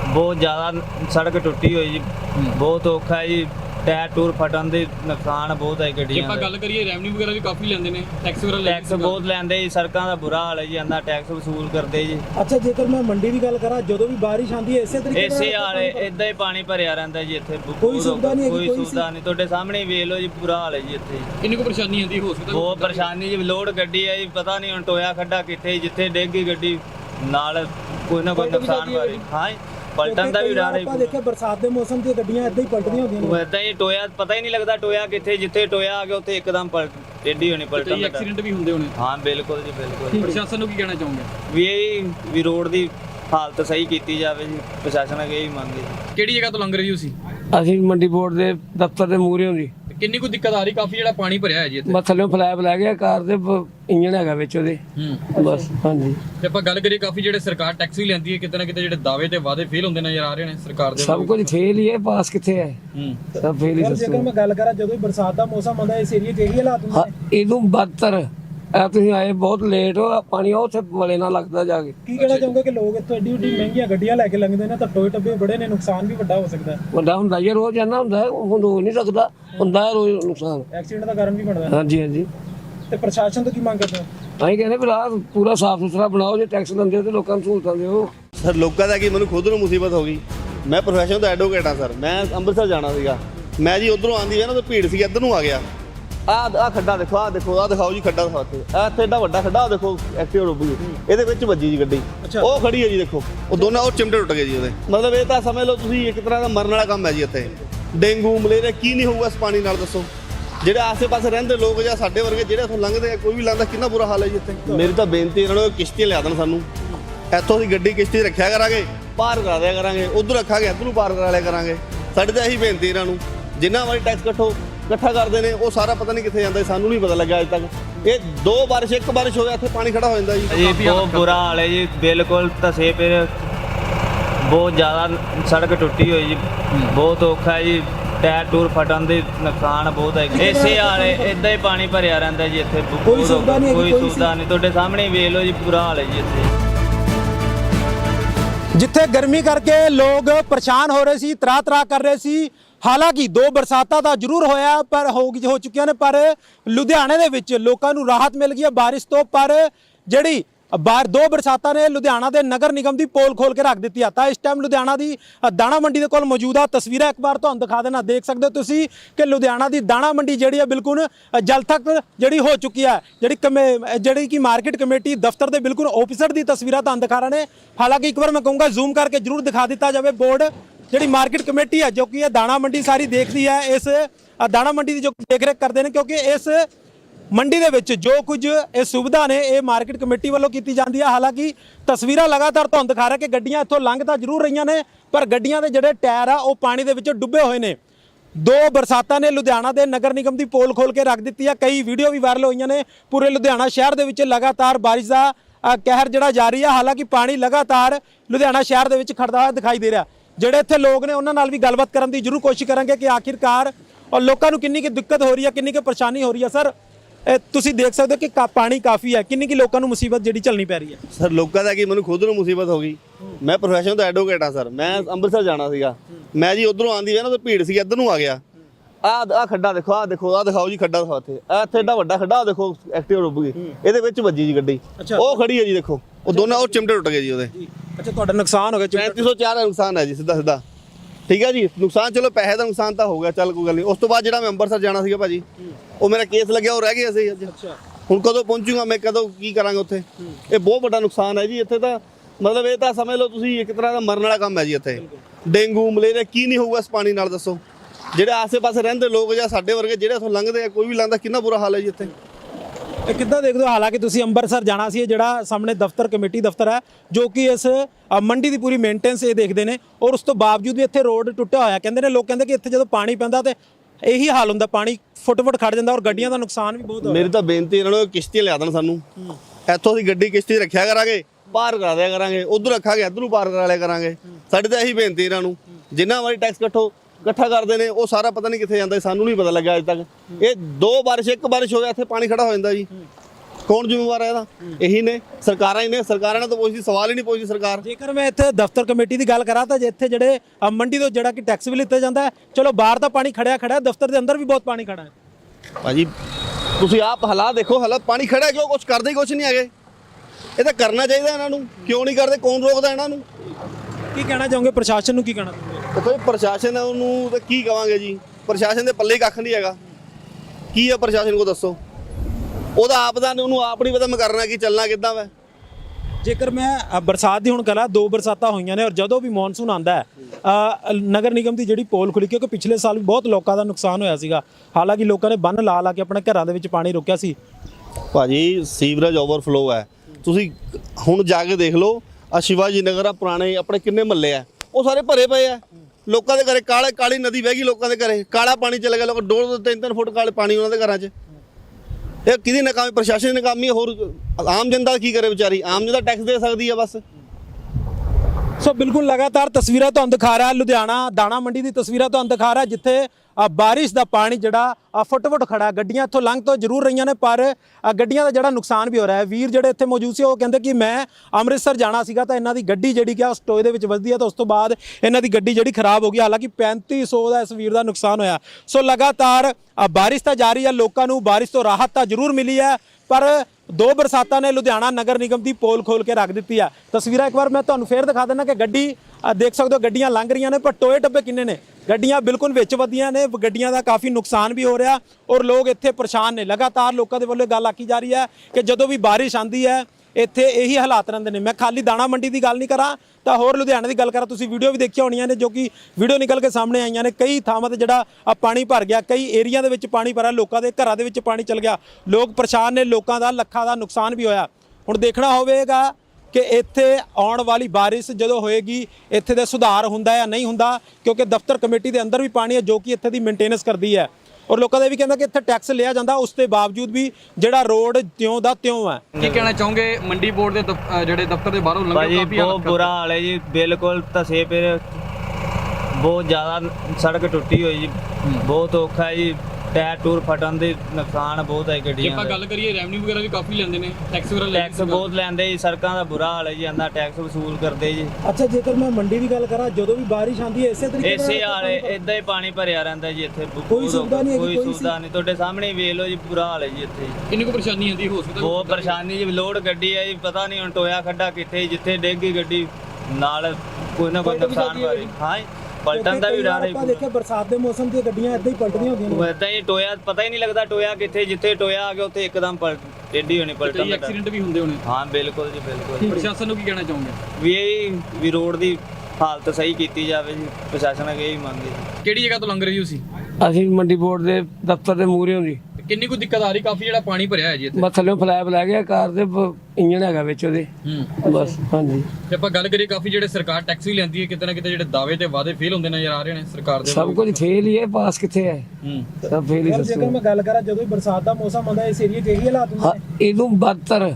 ਬਹੁਤ ਜ਼ਿਆਦਾ ਸੜਕ ਟੁੱਟੀ ਹੋਈ ਜੀ। ਬਹੁਤ ਔਖਾ ਹੈ ਜੀ। ਟਾਇਰ ਟੂਰ ਫਟਣ ਦੇ ਨੁਕਸਾਨ ਬਹੁਤ ਹੈ ਜੇ ਗੱਡੀਆਂ ਆਪਾਂ ਗੱਲ ਕਰੀਏ ਰੈਵਨਿਊ ਵਗੈਰਾ ਵੀ ਕਾਫੀ ਲੈਂਦੇ ਨੇ ਟੈਕਸ ਵਗੈਰਾ ਲੈਂਦੇ ਟੈਕਸ ਬਹੁਤ ਲੈਂਦੇ ਜੀ ਸੜਕਾਂ ਦਾ ਬੁਰਾ ਹਾਲ ਹੈ ਜੀ ਅੰਨਾ ਟੈਕਸ ਵਸੂਲ ਕਰਦੇ ਜੀ। ਅੱਛਾ ਜੇਕਰ ਮੈਂ ਮੰਡੀ ਦੀ ਗੱਲ ਕਰਾਂ ਜਦੋਂ ਵੀ ਬਾਰਿਸ਼ ਆਉਂਦੀ ਹੈ ਇਸੇ ਤਰੀਕੇ ਇਸੇ ਹਾਲ ਹੈ ਇਦਾਂ ਹੀ ਪਾਣੀ ਭਰਿਆ ਰਹਿੰਦਾ ਜੀ ਇੱਥੇ। ਬ- ਕੋਈ ਸੁਵਿਧਾ ਨਹੀਂ ਹੈਗੀ, ਕੋਈ ਕੋਈ ਸੁਵਿਧਾ ਨਹੀਂ ਤੁਹਾਡੇ ਸਾਹਮਣੇ ਹੀ ਵੇਖ ਲਓ ਜੀ ਬੁਰਾ ਹਾਲ ਹੈ ਜੀ ਇੱਥੇ। ਜੀ। ਕਿੰਨੀ ਕੁ ਪਰੇਸ਼ਾਨੀ ਆਉਂਦੀ ਹੋ ਸਕਦਾ ਬਹੁਤ ਪਰੇਸ਼ਾਨੀ ਜੀ ਲੋਡ ਗੱਡੀ ਹੈ ਜੀ ਪਤਾ ਨਹੀਂ ਹੁਣ ਟੋਇਆ ਖੱਡਾ ਕਿੱਥੇ ਜਿੱਥੇ ਡਿੱਗ ਗਈ ਗੱਡੀ ਨਾਲ ਕੋਈ ਨਾ ਕੋਈ ਨੁਕਸਾਨ ਬਾਰੇ ਹਾਂ ਜੀ, ਪਲਟਣ ਦਾ ਵੀ ਡਰ ਹੈ ਆਪਾਂ ਦੇਖਿਆ ਬਰਸਾਤ ਦੇ ਮੌਸਮ 'ਚ ਗੱਡੀਆਂ ਇਦਾਂ ਹੀ ਪਲਟਦੀਆਂ ਹੁੰਦੀਆਂ ਉਹ ਏਦਾਂ ਹੀ ਟੋਇਆ ਪਤਾ ਹੀ ਨਹੀਂ ਲੱਗਦਾ ਟੋਇਆ ਕਿੱਥੇ ਜਿੱਥੇ ਟੋਇਆ ਆ ਗਿਆ ਉੱਥੇ ਇੱਕਦਮ ਪਲਟ ਟੇਢੀ ਹੋਣੀ ਪਲਟਣ ਦਾ ਡਰ। ਐਕਸੀਡੈਂਟ ਵੀ ਹੁੰਦੇ ਹੋਣੇ। ਹਾਂ ਬਿਲਕੁਲ ਜੀ ਬਿਲਕੁਲ ਪ੍ਰਸ਼ਾਸਨ ਨੂੰ ਕੀ ਕਹਿਣਾ ਚਾਹੋਗੇ? ਵੀ ਇਹ ਵੀ ਰੋਡ ਦੀ ਹਾਲਤ ਸਹੀ ਕੀਤੀ ਜਾਵੇ ਜੀ ਪ੍ਰਸ਼ਾਸਨ ਅੱਗੇ ਇਹ ਮੰਗ ਹੈ ਜੀ। ਕਿਹੜੀ ਜਗ੍ਹਾ ਤੋਂ ਲੰਘ ਰਹੇ ਹੋ ਤੁਸੀਂ? ਅਸੀਂ ਮੰਡੀ ਬੋਰਡ ਦੇ ਦਫ਼ਤਰ ਦੇ ਮੂਹਰੇ ਜੀ। ਤੇ ਕਿੰਨੀ ਕੁ ਦਿੱਕਤ ਆ ਰਹੀ? ਕਾਫੀ ਜਿਹੜਾ ਪਾਣੀ ਭਰਿਆ ਹੈ ਜੀ ਇੱਥੇ। ਬਸ ਥੱਲੇ ਫਲੈਪ ਲੈ ਗਿਆ ਕਾਰ ਦੇ ਬ- ਇੰਜਣ ਹੈਗਾ ਵਿੱਚ ਉਹਦੇ। ਹੂੰ। ਬਸ ਹਾਂਜੀ। ਤੇ ਆਪਾਂ ਗੱਲ ਕਰੀਏ ਕਾਫੀ ਜਿਹੜੇ ਸਰਕਾਰ ਟੈਕਸ ਵੀ ਲੈਂਦੀ ਹੈ ਕਿਤੇ ਨਾ ਕਿਤੇ ਜਿਹੜੇ ਦਾਅਵੇ ਤੇ ਵਾਅਦੇ ਫੇਲ ਹੁੰਦੇ ਨਜ਼ਰ ਆ ਰਹੇ ਨੇ ਸਰਕਾਰ ਦੇ ਸਭ ਕੁਝ ਫੇਲ ਹੀ ਹੈ ਪਾਸ ਕਿੱਥੇ ਹੈ? ਹੂੰ। ਸਭ ਫੇਲ ਹੀ ਜੇਕਰ ਦੱਸੋ। ਮੈਂ ਗੱਲ ਕਰਾਂ ਜਦੋਂ ਵੀ ਬਰਸਾਤ ਦਾ ਮੌਸਮ ਆਉਂਦਾ ਇਸ ਏਰੀਆ 'ਚ ਇਹੀ ਹਾਲਾਤ ਹੁੰਦੇ ਹਾਂ, ਇਹਨੂੰ ਬਦਤਰ। ਆ ਤੁਸੀਂ ਆਏ ਬਹੁਤ ਲੇਟ ਹੋ ਪਾਣੀ ਉਹ ਉੱਥੇ ਵਲੇ ਨਾਲ ਲੱਗਦਾ ਜਾ ਕੇ। ਕੀ ਕਹਿਣਾ ਚਾਹੋਗੇ ਕਿ ਲੋਕ ਇੱਥੋਂ ਐਡੀ ਐਡੀ ਮਹਿੰਗੀਆਂ ਗੱਡੀਆਂ ਲੈ ਕੇ ਲੰਘਦੇ ਨੇ ਤਾਂ ਟੋਏ ਟੱਬੇ ਬੜੇ ਨੇ ਨੁਕਸਾਨ ਵੀ ਵੱਡਾ ਹੋ ਸਕਦਾ ਹੈ। ਵੱਡਾ ਹੁੰਦਾ ਹੀ ਹੈ, ਰੋਜ਼ ਜਾਣਾ ਹੁੰਦਾ ਹੈ, ਉਹ ਹੋ ਨਹੀਂ ਸਕਦਾ ਹੁੰਦਾ ਹੈ ਰੋਜ਼ ਨੁਕਸਾਨ। ਐਕਸੀਡੈਂਟ ਦਾ ਕਾਰਨ ਵੀ ਬਣਦਾ ਹੈ। ਹਾਂਜੀ ਹਾਂਜੀ। ਤੇ ਪ੍ਰਸ਼ਾਸਨ ਤੋਂ ਕੀ ਮੰਗ ਕਰਦੇ ਹੋ? ਅਸੀਂ ਕਹਿੰਦੇ ਵੀ ਰਾਹ ਪੂਰਾ ਸਾਫ਼ ਸੁਥਰਾ ਬਣਾਓ ਜੇ ਟੈਕਸ ਲੈਂਦੇ ਹੋ ਤੇ ਲੋਕਾਂ ਨੂੰ ਸਹੂਲਤਾਂ ਦਿਓ। ਸਰ ਲੋਕਾਂ ਦਾ ਕੀ ਮੈਨੂੰ ਖੁਦ ਨੂੰ ਮੁਸੀਬਤ ਹੋ ਗਈ। ਮੈਂ ਪ੍ਰੋਫੈਸ਼ਨ ਦਾ ਐਡਵੋਕੇਟ ਹਾਂ ਸਰ। ਮੈਂ ਅੰਮ੍ਰਿਤਸਰ ਜਾਣਾ ਸੀਗਾ। ਮੈਂ ਜੀ ਉਧਰੋਂ ਆਂਦੀ ਹੈ ਨਾ ਤੇ ਭੀੜ ਸੀ ਇੱਧਰ ਨੂੰ ਆ ਗਿਆ। ਆਹ ਆਹ ਖੱਡਾ ਦੇਖੋ ਆਹ ਦੇਖੋ ਆਹ ਦਿਖਾਓ ਜੀ ਖੱਡਾ ਦਿਖਾਓ ਇੱਥੇ ਆਹ ਇੱਥੇ ਏਡਾ ਵੱਡਾ ਖੱਡਾ ਆਹ ਦੇਖੋ ਐਕਟਿਵ ਰੁੱਬ ਗਈ। ਇਹਦੇ ਵਿੱਚ ਵੱਜੀ ਜੀ ਗੱਡੀ। ਉਹ ਖੜੀ ਹੈ ਜੀ ਦੇਖੋ। ਉਹ ਦੋਨਾਂ ਉਹ ਚਿਮਟੇ ਟੁੱਟ ਗਏ ਜੀ ਉਹਦੇ। ਮਤਲਬ ਇਹ ਤਾਂ ਸਮਝ ਲਓ ਤੁਸੀਂ ਇੱਕ ਤਰ੍ਹਾਂ ਦਾ ਮਰਨ ਵਾਲਾ ਕੰਮ ਹੈ ਜੀ ਇੱਥੇ। ਡੇਂਗੂ ਮਲੇਰੀਆ ਕੀ ਨਹੀਂ ਹੋਊਗਾ ਇਸ ਪਾਣੀ ਨਾਲ ਦੱਸੋ। ਜਿਹੜੇ ਆਸੇ-ਪਾਸੇ ਰਹਿੰਦੇ ਲੋਕ ਜਾਂ ਸਾਡੇ ਵਰਗੇ ਜਿਹੜੇ ਇੱਥੋਂ ਲੰਘਦੇ ਆ ਕੋਈ ਵੀ ਲੰਘਦਾ ਕਿੰਨਾ ਬੁਰਾ ਹਾਲ ਹੈ ਜੀ ਇੱਥੇ। ਮੇਰੀ ਤਾਂ ਬੇਨਤੀ ਇਹਨਾਂ ਨੂੰ ਕਿਸ਼ਤੀ ਲਿਆ ਦੇਣ ਸਾਨੂੰ। ਇੱਥੋਂ ਅਸੀਂ ਗੱਡੀ ਕਿਸ਼ਤੀ ਰੱਖਿਆ ਕਰਾਂਗੇ ਪਾਰ ਕਰਾ ਦਿਆ ਕਰਾਂਗੇ। ਉਧਰ ਰੱਖਾਂਗੇ ਇੱਧਰ ਨੂੰ ਪਾਰ ਕਰਾ ਲਿਆ ਕਰਾਂਗੇ। ਸਾਡੀ ਤਾਂ ਇਹੀ ਬੇਨਤੀ ਇਹਨਾਂ ਨੂੰ। ਜਿੰਨਾ ਵਾਰੀ ਟੈਕਸ ਇਕੱਠੋ ਇਕੱਠਾ ਕਰਦੇ ਨੇ ਉਹ ਸਾਰਾ ਪਤਾ ਨਹੀਂ ਕਿੱਥੇ ਜਾਂਦਾ ਸਾਨੂੰ ਨਹੀਂ ਪਤਾ ਲੱਗਾ ਅਜੇ ਤੱਕ। ਇਹ ਦੋ ਬਾਰਿਸ਼ ਇੱਕ ਬਾਰਿਸ਼ ਹੋਇਆ ਇੱਥੇ ਪਾਣੀ ਖੜਾ ਹੋ ਜਾਂਦਾ ਜੀ। ਜੀ ਬਹੁਤ ਬੁਰਾ ਹਾਲ ਹੈ ਜੀ ਬਿਲਕੁਲ ਧਸੇ ਪਏ ਬਹੁਤ ਜ਼ਿਆਦਾ ਸੜਕ ਟੁੱਟੀ ਹੋਈ ਜੀ ਬਹੁਤ ਔਖਾ ਹੈ ਜੀ ਟਾਇਰ ਟੂਰ ਫਟਣ ਦੇ ਨੁਕਸਾਨ ਬਹੁਤ ਹੈ। ਇਸੇ ਹਾਲ ਇਦਾਂ ਹੀ ਪਾਣੀ ਭਰਿਆ ਰਹਿੰਦਾ ਜੀ ਇੱਥੇ ਕੋਈ ਸੁਵਿਧਾ ਨਹੀਂ ਕੋਈ ਸੁਵਿਧਾ ਨਹੀਂ ਤੁਹਾਡੇ ਸਾਹਮਣੇ ਵੇਖ ਲਓ ਜੀ ਬੁਰਾ ਹਾਲ ਹੈ ਜੀ ਇੱਥੇ। ਜਿੱਥੇ ਗਰਮੀ ਕਰਕੇ ਲੋਕ ਪਰੇਸ਼ਾਨ ਹੋ ਰਹੇ ਸੀ ਤਰਾ ਤਰਾ ਕਰ ਰਹੇ ਸੀ ਹਾਲਾਂਕਿ ਦੋ ਬਰਸਾਤਾਂ ਤਾਂ ਜ਼ਰੂਰ ਹੋਇਆ, ਪਰ ਹੋ ਗਈ- ਹੋ ਚੁੱਕੀਆਂ ਨੇ, ਪਰ ਲੁਧਿਆਣੇ ਦੇ ਵਿੱਚ ਲੋਕਾਂ ਨੂੰ ਰਾਹਤ ਮਿਲ ਗਈ ਹੈ ਬਾਰਿਸ਼ ਤੋਂ, ਪਰ ਜਿਹੜੀ ਬਾਰ ਦੋ ਬਰਸਾਤਾਂ ਨੇ ਲੁਧਿਆਣਾ ਦੇ ਨਗਰ ਨਿਗਮ ਦੀ ਪੋਲ ਖੋਲ ਕੇ ਰੱਖ ਦਿੱਤੀ ਆ ਤਾਂ ਇਸ ਟਾਈਮ ਲੁਧਿਆਣਾ ਦੀ ਦਾਣਾ ਮੰਡੀ ਦੇ ਕੋਲ ਮੌਜੂਦਾ ਤਸਵੀਰਾਂ ਇੱਕ ਵਾਰ ਤੁਹਾਨੂੰ ਦਿਖਾ ਦੇਣਾ। ਦੇਖ ਸਕਦੇ ਹੋ ਤੁਸੀਂ ਕਿ ਲੁਧਿਆਣਾ ਦੀ ਦਾਣਾ ਮੰਡੀ ਜਿਹੜੀ ਹੈ, ਬਿਲਕੁਲ ਜਲ ਤੱਕ ਜਿਹੜੀ ਹੋ ਚੁੱਕੀ ਹੈ। ਜਿਹੜੀ ਕਮੇ- ਜਿਹੜੀ ਕਿ ਮਾਰਕੀਟ ਕਮੇਟੀ ਦਫ਼ਤਰ ਦੇ ਬਿਲਕੁਲ ਆਪੋਜ਼ਿਟ ਦੀ ਤਸਵੀਰਾਂ ਤੁਹਾਨੂੰ ਦਿਖਾ ਰਹੇ ਨੇ। ਹਾਲਾਂਕਿ ਇੱਕ ਵਾਰ ਮੈਂ ਕਹੂੰਗਾ ਜ਼ੂਮ ਕਰਕੇ ਜ਼ਰੂਰ ਦਿਖਾ ਦਿੱਤਾ ਜਾਵੇ। ਬੋਰਡ ਜਿਹੜੀ ਮਾਰਕੀਟ ਕਮੇਟੀ ਹੈ, ਜੋ ਕਿ ਇਹ ਦਾਣਾ ਮੰਡੀ ਸਾਰੀ ਦੇਖਦੀ ਹੈ, ਇਸ ਦਾਣਾ ਮੰਡੀ ਦੀ ਜੋ ਦੇਖ ਰੇਖ ਕਰਦੇ ਨੇ, ਕਿਉਂਕਿ ਇਸ ਮੰਡੀ ਦੇ ਵਿੱਚ ਜੋ ਕੁਝ ਇਹ ਸੁਵਿਧਾ ਨੇ, ਇਹ ਮਾਰਕੀਟ ਕਮੇਟੀ ਵੱਲੋਂ ਕੀਤੀ ਜਾਂਦੀ ਹੈ। ਹਾਲਾਂਕਿ ਤਸਵੀਰਾਂ ਲਗਾਤਾਰ ਤੁਹਾਨੂੰ ਦਿਖਾ ਰਿਹਾ ਕਿ ਗੱਡੀਆਂ ਇੱਥੋਂ ਲੰਘ ਤਾਂ ਜ਼ਰੂਰ ਰਹੀਆਂ ਨੇ, ਪਰ ਗੱਡੀਆਂ ਦੇ ਜਿਹੜੇ ਟਾਇਰ ਆ, ਉਹ ਪਾਣੀ ਦੇ ਵਿੱਚ ਡੁੱਬੇ ਹੋਏ ਨੇ। ਦੋ ਬਰਸਾਤਾਂ ਨੇ ਲੁਧਿਆਣਾ ਦੇ ਨਗਰ ਨਿਗਮ ਦੀ ਪੋਲ ਖੋਲ ਕੇ ਰੱਖ ਦਿੱਤੀ ਆ ਕਈ ਵੀਡੀਓ ਵੀ ਵਾਇਰਲ ਹੋਈਆਂ ਨੇ। ਪੂਰੇ ਲੁਧਿਆਣਾ ਸ਼ਹਿਰ ਦੇ ਵਿੱਚ ਲਗਾਤਾਰ ਬਾਰਿਸ਼ ਦਾ ਕਹਿਰ ਜਿਹੜਾ ਜਾਰੀ ਆ। ਹਾਲਾਂਕਿ ਪਾਣੀ ਲਗਾਤਾਰ ਲੁਧਿਆਣਾ ਸ਼ਹਿਰ ਦੇ ਵਿੱਚ ਖੜਦਾ ਹੋਇਆ ਦਿਖਾਈ ਦੇ ਰਿਹਾ। ਜਿਹੜੇ ਇੱਥੇ ਲੋਕ ਨੇ ਉਹਨਾਂ ਨਾਲ ਵੀ ਗੱਲਬਾਤ ਕਰਨ ਦੀ ਜ਼ਰੂਰ ਕੋਸ਼ਿਸ਼ ਕਰਾਂਗੇ ਕਿ ਆਖਿਰਕਾਰ ਔਰ ਲੋਕਾਂ ਨੂੰ ਕਿੰਨੀ ਕੁ ਦਿੱਕਤ ਹੋ ਰਹੀ ਹੈ ਕਿੰਨੀ ਕੁ ਪਰੇਸ਼ਾਨੀ ਹੋ ਰਹੀ ਹੈ ਸਰ ਤੁਸੀਂ ਦੇਖ ਸਕਦੇ ਹੋ ਕਿ ਪਾਣੀ ਕਾਫੀ ਹੈ ਕਿੰਨੀ ਕਿ ਲੋਕਾਂ ਨੂੰ ਮੁਸੀਬਤ ਜਿਹੜੀ ਝੱਲਣੀ ਪੈ ਰਹੀ ਹੈ? ਸਰ ਲੋਕਾਂ ਦਾ ਕੀ ਮੈਨੂੰ ਖੁਦ ਨੂੰ ਮੁਸੀਬਤ ਹੋ ਗਈ। ਮੈਂ ਪ੍ਰੋਫੈਸ਼ਨ ਦਾ ਐਡਵੋਕੇਟ ਹਾਂ ਸਰ। ਮੈਂ ਅੰਮ੍ਰਿਤਸਰ ਜਾਣਾ ਸੀਗਾ। ਮੈਂ ਜੀ ਉਧਰੋਂ ਆਂਦੀ ਹੈ ਨਾ ਤੇ ਭੀੜ ਸੀ ਇੱਧਰ ਨੂੰ ਆ ਗਿਆ। ਆਹ ਆਹ ਖੱਡਾ ਦੇਖੋ ਆਹ ਦੇਖੋ ਆਹ ਦਿਖਾਓ ਜੀ ਖੱਡਾ ਦਿਖਾਓ ਇੱਥੇ। ਆਹ ਇੱਥੇ ਏਡਾ ਵੱਡਾ ਖੱਡਾ ਦੇਖੋ ਐਕਟਿਵ ਰੁੱਬ ਗਈ। ਇਹਦੇ ਵਿੱਚ ਵੱਜੀ ਜੀ ਗੱਡੀ। ਉਹ ਖੜੀ ਹੈ ਜੀ ਦੇਖੋ। ਉਹ ਦੋਨਾਂ ਉਹ ਚਿਮਟੇ ਟੁੱਟ ਗਏ ਜੀ ਉਹਦੇ। ਅੱਛਾ ਤੁਹਾਡਾ ਨੁਕਸਾਨ ਹੋ ਗਿਆ 3504 ਦਾ ਨੁਕਸਾਨ ਹੈ ਜੀ ਸਿੱਧਾ ਸਿੱਧਾ ਠੀਕ ਹੈ ਜੀ ਨੁਕਸਾਨ ਚਲੋ ਪੈਸੇ ਦਾ ਨੁਕਸਾਨ ਤਾਂ ਹੋ ਗਿਆ ਚੱਲ ਕੋਈ ਗੱਲ ਨਹੀਂ। ਉਸ ਤੋਂ ਬਾਅਦ ਜਿਹੜਾ ਮੈਂ ਅੰਮ੍ਰਿਤਸਰ ਜਾਣਾ ਸੀਗਾ ਭਾਜੀ ਉਹ ਮੇਰਾ ਕੇਸ ਲੱਗਿਆ ਉਹ ਰਹਿ ਗਿਆ ਸੀ ਅੱਜ। ਅੱਛਾ। ਹੁਣ ਕਦੋਂ ਪਹੁੰਚੂਗਾ ਮੈਂ ਕਦੋਂ ਕੀ ਕਰਾਂਗਾ ਉੱਥੇ? ਇਹ ਬਹੁਤ ਵੱਡਾ ਨੁਕਸਾਨ ਹੈ ਜੀ ਇੱਥੇ ਤਾਂ ਮਤਲਬ ਇਹ ਤਾਂ ਸਮਝ ਲਓ ਤੁਸੀਂ ਇੱਕ ਤਰ੍ਹਾਂ ਦਾ ਮਰਨ ਵਾਲਾ ਕੰਮ ਹੈ ਜੀ ਇੱਥੇ। ਡੇਂਗੂ ਮਲੇਰੀਆ ਕੀ ਨਹੀਂ ਹੋਊਗਾ ਇਸ ਪਾਣੀ ਨਾਲ ਦੱਸੋ। ਜਿਹੜੇ ਆਸੇ-ਪਾਸੇ ਰਹਿੰਦੇ ਲੋਕ ਜਾਂ ਸਾਡੇ ਵਰਗੇ ਜਿਹੜੇ ਇੱਥੋਂ ਲੰਘਦੇ ਆ ਕੋਈ ਵੀ ਲੰਘਦਾ ਕਿੰਨਾ ਬੁਰਾ ਹਾਲ ਹੈ ਜੀ ਇੱਥੇ। ਇਹ ਕਿੱਦਾਂ ਦੇਖਦੇ ਹੋ? ਹਾਲਾਂਕਿ ਤੁਸੀਂ ਅੰਮ੍ਰਿਤਸਰ ਜਾਣਾ ਸੀ ਇਹ ਜਿਹੜਾ ਸਾਹਮਣੇ ਦਫ਼ਤਰ ਕਮੇਟੀ ਦਫ਼ਤਰ ਹੈ ਜੋ ਕਿ ਇਸ ਅ, ਮੰਡੀ ਦੀ ਪੂਰੀ ਮੇਨਟੇਨੈਂਸ ਇਹ ਦੇਖਦੇ ਨੇ ਔਰ ਉਸ ਤੋਂ ਬਾਵਜੂਦ ਵੀ ਇੱਥੇ ਰੋਡ ਟੁੱਟਿਆ ਹੋਇਆ ਕਹਿੰਦੇ ਨੇ ਲੋਕ ਕਹਿੰਦੇ ਕਿ ਇੱਥੇ ਜਦੋਂ ਪਾਣੀ ਪੈਂਦਾ ਤੇ ਇਹੀ ਹਾਲ ਹੁੰਦਾ ਪਾਣੀ ਫੁੱਟ-ਫੁੱਟ ਖੜ ਜਾਂਦਾ ਔਰ ਗੱਡੀਆਂ ਦਾ ਨੁਕਸਾਨ ਵੀ ਬਹੁਤ ਮੇਰੀ ਤਾਂ ਬੇਨਤੀ ਇਹਨਾਂ ਨੂੰ ਕਿਸ਼ਤੀ ਲਿਆ ਦੇਣ ਸਾਨੂੰ। ਇੱਥੋਂ ਅਸੀਂ ਗੱਡੀ ਕਿਸ਼ਤੀ 'ਚ ਰੱਖਿਆ ਕਰਾਂਗੇ ਪਾਰ ਕਰਾ ਦਿਆ ਕਰਾਂਗੇ ਉਧਰ ਰੱਖਾਂਗੇ ਇੱਧਰ ਪਾਰ ਕਰਾ ਲਿਆ ਕਰਾਂਗੇ। ਸਾਡੀ ਤਾਂ ਇਹੀ ਬੇਨਤੀ ਇਹਨਾਂ ਨੂੰ ਜਿੰਨਾ ਵਾਰੀ ਟੈਕਸ ਇਕੱਠੋ ਇਕੱਠਾ ਕਰਦੇ ਨੇ ਉਹ ਸਾਰਾ ਪਤਾ ਨਹੀਂ ਕਿੱਥੇ ਜਾਂਦਾ ਸਾਨੂੰ ਨਹੀਂ ਪਤਾ ਲੱਗਾ ਅਜੇ ਤੱਕ। ਇਹ ਦੋ ਬਾਰਿਸ਼ ਇੱਕ ਬਾਰਿਸ਼ ਹੋ ਗਿਆ ਇੱਥੇ ਪਾਣੀ ਖੜਾ ਹੋ ਜਾਂਦਾ ਜੀ। ਕੌਣ ਜ਼ਿੰਮੇਵਾਰ ਹੈ ਇਹਦਾ? ਇਹੀ ਨੇ ਸਰਕਾਰਾਂ ਹੀ ਨੇ ਸਰਕਾਰਾਂ ਨੇ ਤਾਂ ਪੁੱਛਦੀ ਸਵਾਲ ਹੀ ਨਹੀਂ ਪੁੱਛਦੀ ਸਰਕਾਰ। ਜੇਕਰ ਮੈਂ ਇੱਥੇ ਦਫ਼ਤਰ ਕਮੇਟੀ ਦੀ ਗੱਲ ਕਰਾਂ ਤਾਂ ਇੱਥੇ ਜਿਹੜੇ ਅ, ਮੰਡੀ ਤੋਂ ਜਿਹੜਾ ਕਿ ਟੈਕਸ ਵੀ ਲਿੱਤਾ ਜਾਂਦਾ ਹੈ ਚਲੋ ਬਾਹਰ ਤਾਂ ਪਾਣੀ ਖੜਿਆ ਖੜਾ ਹੈ ਦਫ਼ਤਰ ਦੇ ਅੰਦਰ ਵੀ ਬਹੁਤ ਪਾਣੀ ਖੜਾ ਹੈ। ਭਾਜੀ ਤੁਸੀਂ ਆਪ ਹਾਲਾਤ ਦੇਖੋ ਹਾਲਾਤ ਪਾਣੀ ਖੜਾ ਹੈ ਕਿਉਂ? ਕੁਝ ਕਰਦੇ ਹੀ ਕੁਝ ਨਹੀਂ ਹੈਗੇ। ਇਹ ਤਾਂ ਕਰਨਾ ਚਾਹੀਦਾ ਇਹਨਾਂ ਨੂੰ। ਕਿਉਂ ਨਹੀਂ ਕਰਦੇ? ਕੌਣ ਰੋਕਦਾ ਇਹਨਾਂ ਨੂੰ? ਕੀ ਕਹਿਣਾ ਚਾਹੋਗੇ? ਪ੍ਰਸ਼ਾਸਨ ਨੂੰ ਕੀ ਕਹਿਣਾ ਚਾਹੋਗੇ? ਦੇਖੋ ਜੀ ਪ੍ਰਸ਼ਾਸਨ ਉਹਨੂੰ ਤਾਂ ਕੀ ਕਵਾਂਗੇ ਜੀ? ਪ੍ਰਸ਼ਾਸਨ ਦੇ ਪੱਲੇ ਕੱਖ ਨਹੀਂ ਹੈਗਾ। ਕੀ ਹੈ ਪ੍ਰਸ਼ਾਸਨ ਕੋ ਦੱਸੋ? ਉਹਦਾ ਆਪ ਦਾ ਉਹਨੂੰ ਆਪ ਨਹੀਂ ਪਤਾ ਮੈਂ ਕਰਨਾ ਕੀ ਚੱਲਣਾ ਕਿੱਦਾਂ ਵਾ। ਜੇਕਰ ਮੈਂ ਅ, ਬਰਸਾਤ ਦੀ ਹੁਣ ਕਰਾਂ ਦੋ ਬਰਸਾਤਾਂ ਹੋਈਆਂ ਨੇ ਔਰ ਜਦੋਂ ਵੀ ਮੌਨਸੂਨ ਆਂਦਾ ਹੈ ਅ, ਨਗਰ ਨਿਗਮ ਦੀ ਜਿਹੜੀ ਪੋਲ ਖੁੱਲੀ ਕਿਉਂਕਿ ਪਿਛਲੇ ਸਾਲ ਵੀ ਬਹੁਤ ਲੋਕਾਂ ਦਾ ਨੁਕਸਾਨ ਹੋਇਆ ਸੀਗਾ। ਹਾਲਾਂਕਿ ਲੋਕਾਂ ਨੇ ਬੰਨ ਲਾ ਲਾ ਕੇ ਆਪਣੇ ਘਰਾਂ ਦੇ ਵਿੱਚ ਪਾਣੀ ਰੋਕਿਆ ਸੀ। ਭਾਜੀ ਸੀਵਰੇਜ ਓਵਰਫਲੋ ਹੈ। ਤੁਸੀਂ ਹੁਣ ਜਾ ਕੇ ਦੇਖ ਲਓ ਆ ਸ਼ਿਵਾਜੀ ਨਗਰ ਆ, ਪੁਰਾਣੇ ਆਪਣੇ ਕਿੰਨੇ ਮੱਲੇ ਆ। ਉਹ ਸਾਰੇ ਭਰੇ ਪਏ ਆ। ਲੋਕਾਂ ਦੇ ਘਰੇ ਕਾਲੇ, ਕਾਲੀ ਨਦੀ ਵਹਿ ਗਈ ਲੋਕਾਂ ਦੇ ਘਰੇ। ਕਾਲਾ ਪਾਣੀ ਚਲੇ ਗਿਆ, ਲੋਕ ਡੋਲ ਦੋ ਤਿੰਨ ਤਿੰਨ ਫੁੱਟ ਕਾਲੇ ਪਾਣੀ ਉਹਨਾਂ ਦੇ ਘਰਾਂ 'ਚ। ਇਹ ਕਿਹਦੀ ਨਾਕਾਮੀ? ਪ੍ਰਸ਼ਾਸਨ ਦੀ ਨਕਾਮੀ ਹੋਰ ਆਮ ਜਨਤਾ ਕੀ ਕਰੇ ਵਿਚਾਰੀ? ਆਮ ਜਨਤਾ ਟੈਕਸ ਦੇ ਸਕਦੀ ਆ ਬਸ। ਸੋ ਬਿਲਕੁਲ ਲਗਾਤਾਰ ਤਸਵੀਰਾਂ ਤੁਹਾਨੂੰ ਦਿਖਾ ਰਿਹਾ ਲੁਧਿਆਣਾ ਦਾਣਾ ਮੰਡੀ ਦੀ ਤਸਵੀਰਾਂ ਤੁਹਾਨੂੰ ਦਿਖਾ ਰਿਹਾ ਜਿੱਥੇ ਬਾਰਿਸ਼ ਦਾ ਪਾਣੀ ਜਿਹੜਾ ਅ, ਫੁੱਟ-ਫੁੱਟ ਖੜਾ ਗੱਡੀਆਂ ਇੱਥੋਂ ਲੰਘ ਤੋਂ ਜ਼ਰੂਰ ਰਹੀਆਂ ਨੇ ਪਰ ਗੱਡੀਆਂ ਦਾ ਜਿਹੜਾ ਨੁਕਸਾਨ ਵੀ ਹੋ ਰਿਹਾ ਹੈ। ਵੀਰ ਜਿਹੜੇ ਇੱਥੇ ਮੌਜੂਦ ਸੀ ਉਹ ਕਹਿੰਦੇ ਕਿ ਮੈਂ ਅੰਮ੍ਰਿਤਸਰ ਜਾਣਾ ਸੀਗਾ ਤਾਂ ਇਹਨਾਂ ਦੀ ਗੱਡੀ ਜਿਹੜੀ ਕਿ ਆ ਉਸ ਟੋਏ ਦੇ ਵਿੱਚ ਵੱਜਦੀ ਹੈ ਤਾਂ ਉਸ ਤੋਂ ਬਾਅਦ ਇਹਨਾਂ ਦੀ ਗੱਡੀ ਜਿਹੜੀ ਖਰਾਬ ਹੋ ਗਈ ਹਾਲਾਂਕਿ 3500 ਦਾ ਇਸ ਵੀਰ ਦਾ ਨੁਕਸਾਨ ਹੋਇਆ। ਸੋ ਲਗਾਤਾਰ ਬਾਰਿਸ਼ ਤਾਂ ਜਾਰੀ ਹੈ ਲੋਕਾਂ ਨੂੰ ਬਾਰਿਸ਼ ਤੋਂ ਰਾਹਤ ਤਾਂ ਜ਼ਰੂਰ ਮਿਲੀ ਹੈ ਪਰ ਦੋ ਬਰਸਾਤਾਂ ਨੇ ਲੁਧਿਆਣਾ ਨਗਰ ਨਿਗਮ ਦੀ ਪੋਲ ਖੋਲ ਕੇ ਰੱਖ ਦਿੱਤੀ ਆ। ਤਸਵੀਰਾਂ ਇੱਕ ਵਾਰ ਮੈਂ ਤੁਹਾਨੂੰ ਫੇਰ ਦਿਖਾ ਦਿੰਦਾ ਕਿ ਗੱਡੀ ਦੇਖ ਸਕਦੇ ਹੋ ਗੱਡੀਆਂ ਲੰਘ ਰਹੀਆਂ ਨੇ, ਪਰ ਟੋਏ ਟੱਬੇ ਕਿੰਨੇ ਨੇ? ਗੱਡੀਆਂ ਬਿਲਕੁਲ ਵਿੱਚ ਵਧੀਆਂ ਨੇ ਗੱਡੀਆਂ ਦਾ ਕਾਫੀ ਨੁਕਸਾਨ ਵੀ ਹੋ ਰਿਹਾ ਔਰ ਲੋਕ ਇੱਥੇ ਪਰੇਸ਼ਾਨ ਨੇ। ਲਗਾਤਾਰ ਲੋਕਾਂ ਦੇ ਵੱਲੋਂ ਇਹ ਗੱਲ ਆਖੀ ਜਾ ਰਹੀ ਹੈ ਕਿ ਜਦੋਂ ਵੀ ਬਾਰਿਸ਼ ਆਂਦੀ ਹੈ, ਇੱਥੇ ਇਹੀ ਹਾਲਾਤ ਰਹਿੰਦੇ ਨੇ। ਮੈਂ ਖਾਲੀ ਦਾਣਾ ਮੰਡੀ ਦੀ ਗੱਲ ਨਹੀਂ ਕਰਾਂ ਤਾਂ ਹੋਰ ਲੁਧਿਆਣੇ ਦੀ ਗੱਲ ਕਰਾਂ, ਤੁਸੀਂ ਵੀਡੀਓ ਵੀ ਦੇਖੀਆਂ ਹੋਣੀਆਂ ਨੇ ਜੋ ਕਿ ਵੀਡੀਓ ਨਿਕਲ ਕੇ ਸਾਹਮਣੇ ਆਈਆਂ ਨੇ। ਕਈ ਥਾਵਾਂ ਤੇ ਜਿਹੜਾ ਆ ਪਾਣੀ ਭਰ ਗਿਆ, ਕਈ ਏਰੀਆ ਦੇ ਵਿੱਚ ਪਾਣੀ ਭਰਿਆ, ਲੋਕਾਂ ਦੇ ਘਰਾਂ ਦੇ ਵਿੱਚ ਪਾਣੀ ਚਲ ਗਿਆ। ਲੋਕ ਪਰੇਸ਼ਾਨ ਨੇ, ਲੋਕਾਂ ਦਾ ਲੱਖਾਂ ਦਾ ਨੁਕਸਾਨ ਵੀ ਹੋਇਆ। ਹੁਣ ਦੇਖਣਾ ਹੋਵੇਗਾ ਕਿ ਇੱਥੇ ਆਉਣ ਵਾਲੀ ਬਾਰਿਸ਼ ਜਦੋਂ ਹੋਏਗੀ, ਇੱਥੇ ਦੇ ਸੁਧਾਰ ਹੁੰਦਾ ਜਾਂ ਨਹੀਂ ਹੁੰਦਾ, ਕਿਉਂਕਿ ਦਫ਼ਤਰ ਕਮੇਟੀ ਦੇ ਅੰਦਰ ਵੀ ਪਾਣੀ ਹੈ ਜੋ ਕਿ ਇੱਥੇ ਦੀ ਮੇਨਟੇਨੈਂਸ ਕਰਦੀ ਹੈ। ਔਰ ਲੋਕਾਂ ਦਾ ਵੀ ਕਹਿੰਦਾ ਕਿ ਇੱਥੇ ਟੈਕਸ ਲਿਆ ਜਾਂਦਾ ਉਸ ਦੇ ਬਾਵਜੂਦ ਵੀ ਜਿਹੜਾ ਰੋਡ ਤਿਉਂ ਦਾ ਤਿਉਂ ਹੈ। ਕੀ ਕਹਿਣਾ ਚਾਹੋਗੇ? ਮੰਡੀ ਬੋਰਡ ਦੇ ਦਫ਼- ਅ, ਜਿਹੜੇ ਦਫ਼ਤਰ ਦੇ ਬਾਹਰੋਂ ਲੰਘੇ ਭਾਜੀ ਕਾਫੀ ਬਹੁਤ ਬੁਰਾ ਹਾਲ ਹੈ ਜੀ। ਬਿਲਕੁਲ ਧਸੇ ਪਏ ਬਹੁਤ ਜ਼ਿਆਦਾ ਸੜਕ ਟੁੱਟੀ ਹੋਈ ਜੀ। ਬਹੁਤ ਔਖਾ ਹੈ ਜੀ। ਟਾਇਰ ਟੂਰ ਫਟਣ ਦੇ ਨੁਕਸਾਨ ਬਹੁਤ ਹੈ ਜੇ ਗੱਡੀਆਂ ਆਪਾਂ ਦਾ। ਗੱਲ ਕਰੀਏ ਰੈਵਨਿਊ ਵਗੈਰਾ ਵੀ ਕਾਫੀ ਲੈਂਦੇ ਨੇ ਟੈਕਸ ਵਗੈਰਾ ਲੈਂਦੇ ਟੈਕਸ ਬਹੁਤ ਲੈਂਦੇ ਜੀ ਸੜਕਾਂ ਦਾ ਬੁਰਾ ਹਾਲ ਹੈ ਜੀ ਆਂਦਾ ਟੈਕਸ ਵਸੂਲ ਕਰਦੇ ਜੀ। ਅੱਛਾ ਜੇਕਰ ਮੈਂ ਮੰਡੀ ਦੀ ਗੱਲ ਕਰਾਂ ਜਦੋਂ ਵੀ ਬਾਰਿਸ਼ ਆਉਂਦੀ ਹੈ ਇਸੇ ਤਰੀਕੇ ਇਸੇ ਹਾਲ ਹੈ ਇਦਾਂ ਹੀ ਪਾਣੀ ਭਰਿਆ ਰਹਿੰਦਾ ਜੀ ਇੱਥੇ ਕੋਈ ਸੁਵਿਧਾ ਨਹੀਂ ਕੋਈ ਸੁਵਿਧਾ ਨਹੀਂ ਤੁਹਾਡੇ ਸਾਹਮਣੇ ਵੇਖ ਲਓ ਜੀ ਬੁਰਾ ਹਾਲ ਹੈ ਜੀ ਇੱਥੇ। ਜੀ। ਕਿੰਨੀ ਕੁ ਪਰੇਸ਼ਾਨੀ ਆਉਂਦੀ ਹੋ ਸਕਦਾ ਬਹੁਤ ਪਰੇਸ਼ਾਨੀ ਜੀ ਲੋਡ ਗੱਡੀ ਹੈ ਜੀ ਪਤਾ ਨਹੀਂ ਹੁਣ ਟੋਇਆ ਖੱਡਾ ਕਿੱਥੇ ਜਿੱਥੇ ਡਿੱਗ ਗਈ ਗੱਡੀ ਨਾਲ ਕੋਈ ਨਾ ਕੋਈ ਨੁਕਸਾਨ ਜਾਂਦੀ ਹੈ ਜੀ, ਪਲਟਣ ਦਾ ਵੀ ਡਰ ਆਪਾਂ ਹੈ। ਦੇਖਿਆ ਬਰਸਾਤ ਦੇ ਮੌਸਮ 'ਚ ਗੱਡੀਆਂ ਇੱਦਾਂ ਹੀ ਪਲਟਦੀਆਂ ਹੁੰਦੀਆਂ ਉਹ ਏਦਾਂ ਹੀ ਟੋਇਆ ਪਤਾ ਹੀ ਨਹੀਂ ਲੱਗਦਾ ਟੋਇਆ ਕਿੱਥੇ ਜਿੱਥੇ ਟੋਇਆ ਆ ਗਿਆ ਉੱਥੇ ਇੱਕਦਮ ਪਲਟ ਟੇਢੀ ਹੋਣੀ ਪਲਟਣ ਦਾ। ਐਕਸੀਡੈਂਟ ਵੀ ਹੁੰਦੇ ਹੋਣੇ। ਹਾਂ ਬਿਲਕੁਲ ਜੀ ਬਿਲਕੁਲ ਪ੍ਰਸ਼ਾਸਨ ਨੂੰ ਕੀ ਕਹਿਣਾ ਚਾਹੋਗੇ? ਵੀ ਇਹ ਵੀ ਰੋਡ ਦੀ ਹਾਲਤ ਸਹੀ ਕੀਤੀ ਜਾਵੇ ਜੀ ਪ੍ਰਸ਼ਾਸਨ ਅਗੇ ਹੀ ਮੰਗ ਹੈ ਜੀ। ਕਿਹੜੀ ਜਗ੍ਹਾ ਤੋਂ ਲੰਘ ਰਹੇ ਹੋ ਤੁਸੀਂ? ਅਸੀਂ ਮੰਡੀ ਬੋਰਡ ਦੇ ਦਫ਼ਤਰ ਦੇ ਮੂਹਰੇ ਹੁੰਦੀ ਤੇ ਕਿੰਨੀ ਕੁ ਦਿੱਕਤ ਆ ਰਹੀ? ਕਾਫੀ ਜਿਹੜਾ ਪਾਣੀ ਭਰਿਆ ਹੈ ਜੀ ਇੱਥੇ। ਬਸ ਥੱਲੇ ਫਲੈਪ ਲੈ ਗਿਆ ਕਾਰ ਦੇ ਬ- ਇੰਜਣ ਹੈਗਾ ਵਿੱਚ ਉਹਦੇ। ਹੂੰ। ਬਸ ਹਾਂਜੀ। ਤੇ ਆਪਾਂ ਗੱਲ ਕਰੀਏ ਕਾਫੀ ਜਿਹੜੇ ਸਰਕਾਰ ਟੈਕਸ ਵੀ ਲੈਂਦੀ ਹੈ ਕਿਤੇ ਨਾ ਕਿਤੇ ਜਿਹੜੇ ਦਾਅਵੇ ਤੇ ਵਾਅਦੇ ਫੇਲ ਹੁੰਦੇ ਨਜ਼ਰ ਆ ਰਹੇ ਨੇ ਸਰਕਾਰ ਦੇ ਸਭ ਕੁਝ ਫੇਲ ਹੀ ਹੈ ਪਾਸ ਕਿੱਥੇ ਹੈ? ਹੂੰ। ਸਭ ਫੇਲ ਹੀ ਨੇ ਜੇਕਰ ਦੱਸੋ। ਮੈਂ ਗੱਲ ਕਰਾਂ ਜਦੋਂ ਵੀ ਬਰਸਾਤ ਦਾ ਮੌਸਮ ਆਉਂਦਾ ਇਸ ਏਰੀਆ 'ਚ ਇਹੀ ਹਾਲਾਤ ਹੁੰਦੇ ਹਾਂ, ਨੇ। ਇਹਨੂੰ ਬਦਤਰ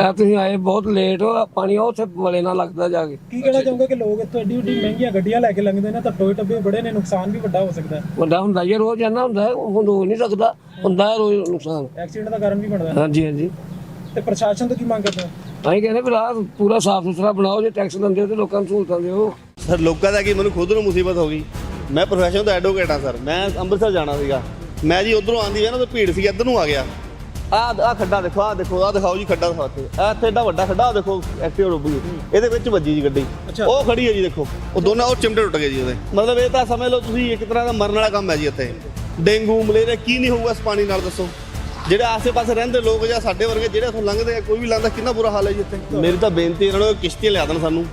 ਐ ਤੁਸੀਂ ਆਏ ਬਹੁਤ ਲੇਟ ਹੋ ਪਾਣੀ ਉੱਥੇ ਵਲੇ ਨਾਲ ਲੱਗਦਾ ਜਾ ਕੇ। ਕੀ ਕਹਿਣਾ ਚਾਹੋਗੇ ਕਿ ਲੋਕ ਇੱਥੋਂ ਏਡੀ ਏਡੀ ਮਹਿੰਗੀਆਂ ਗੱਡੀਆਂ ਲੈ ਕੇ ਲੰਘਦੇ ਨੇ ਤਾਂ ਟੋਏ ਟੱਬੇ ਬੜੇ ਨੇ ਨੁਕਸਾਨ ਵੀ ਵੱਡਾ ਹੋ ਸਕਦਾ। ਹੈ ਵੱਡਾ ਹੁੰਦਾ ਹੀ ਹੈ, ਰੋਜ਼ ਜਾਣਾ ਹੁੰਦਾ ਹੈ, ਹੁਣ ਹੋ ਨਹੀਂ ਸਕਦਾ ਹੁੰਦਾ ਹੈ ਰੋਜ਼ ਨੁਕਸਾਨ। ਐਕਸੀਡੈਂਟ ਦਾ ਕਾਰਨ ਵੀ ਬਣਦਾ। ਹੈ। ਹਾਂਜੀ ਹਾਂਜੀ। ਤੇ ਪ੍ਰਸ਼ਾਸਨ ਤੋਂ ਕੀ ਮੰਗ ਕਰਦੇ ਹੋ? ਅਸੀਂ ਕਹਿੰਦੇ ਵੀ ਰਾਹ ਪੂਰਾ ਸਾਫ਼ ਸੁਥਰਾ ਬਣਾਓ ਜੇ ਟੈਕਸ ਲੈਂਦੇ ਹੋ ਤੇ ਲੋਕਾਂ ਨੂੰ ਸਹੂਲਤਾਂ ਦਿਓ। ਸਰ ਲੋਕਾਂ ਦਾ ਕੀ ਮੈਨੂੰ ਖੁਦ ਨੂੰ ਮੁਸੀਬਤ ਹੋ ਗਈ। ਮੈਂ ਪ੍ਰੋਫੈਸ਼ਨ ਤੋਂ ਐਡਵੋਕੇਟ ਹਾਂ ਸਰ। ਮੈਂ ਅੰਮ੍ਰਿਤਸਰ ਜਾਣਾ ਸੀਗਾ। ਮੈਂ ਜੀ ਉਧਰੋਂ ਆਂਦੀ ਹੈ ਨਾ ਤਾਂ ਭੀੜ ਸੀ ਇੱਧਰ ਨੂੰ ਆ ਗਿਆ। ਆ ਆ ਖੱਡਾ ਦੇਖੋ ਆ ਦੇਖੋ ਆ ਦਿਖਾਓ ਜੀ ਖੱਡਾ ਦਿਖਾਓ। ਇੱਥੇ ਆਹ ਇੱਥੇ ਏਡਾ ਵੱਡਾ ਖੱਡਾ ਆਹ ਦੇਖੋ ਐਕਟਿਵ ਡੁੱਬ ਗਈ। ਇਹਦੇ ਵਿੱਚ ਵੱਜੀ ਜੀ ਗੱਡੀ। ਉਹ ਖੜੀ ਹੈ ਜੀ ਦੇਖੋ। ਉਹ ਦੋਨਾਂ ਉਹ ਚਿਮਟੇ ਟੁੱਟ ਗਏ ਜੀ ਉਹਦੇ। ਮਤਲਬ ਇਹ ਤਾਂ ਸਮਝ ਲਓ ਤੁਸੀਂ ਇੱਕ ਤਰ੍ਹਾਂ ਦਾ ਮਰਨ ਵਾਲਾ ਕੰਮ ਹੈ ਜੀ ਇੱਥੇ। ਡੇਂਗੂ ਮਲੇਰੀਆ ਕੀ ਨਹੀਂ ਹੋਊਗਾ ਇਸ ਪਾਣੀ ਨਾਲ ਦੱਸੋ। ਜਿਹੜੇ ਆਸੇ-ਪਾਸੇ ਰਹਿੰਦੇ ਲੋਕ ਜਾਂ ਸਾਡੇ ਵਰਗੇ ਜਿਹੜੇ ਇੱਥੋਂ ਲੰਘਦੇ ਆ ਕੋਈ ਵੀ ਲੰਘਦਾ ਕਿੰਨਾ ਬੁਰਾ ਹਾਲ ਹੈ ਜੀ ਇੱਥੇ। ਮੇਰੀ ਤਾਂ ਬੇਨਤੀ ਇਹਨਾਂ ਨੂੰ ਕਿਸ਼ਤੀ ਲਿਆ ਦੇਣ ਸਾਨੂੰ।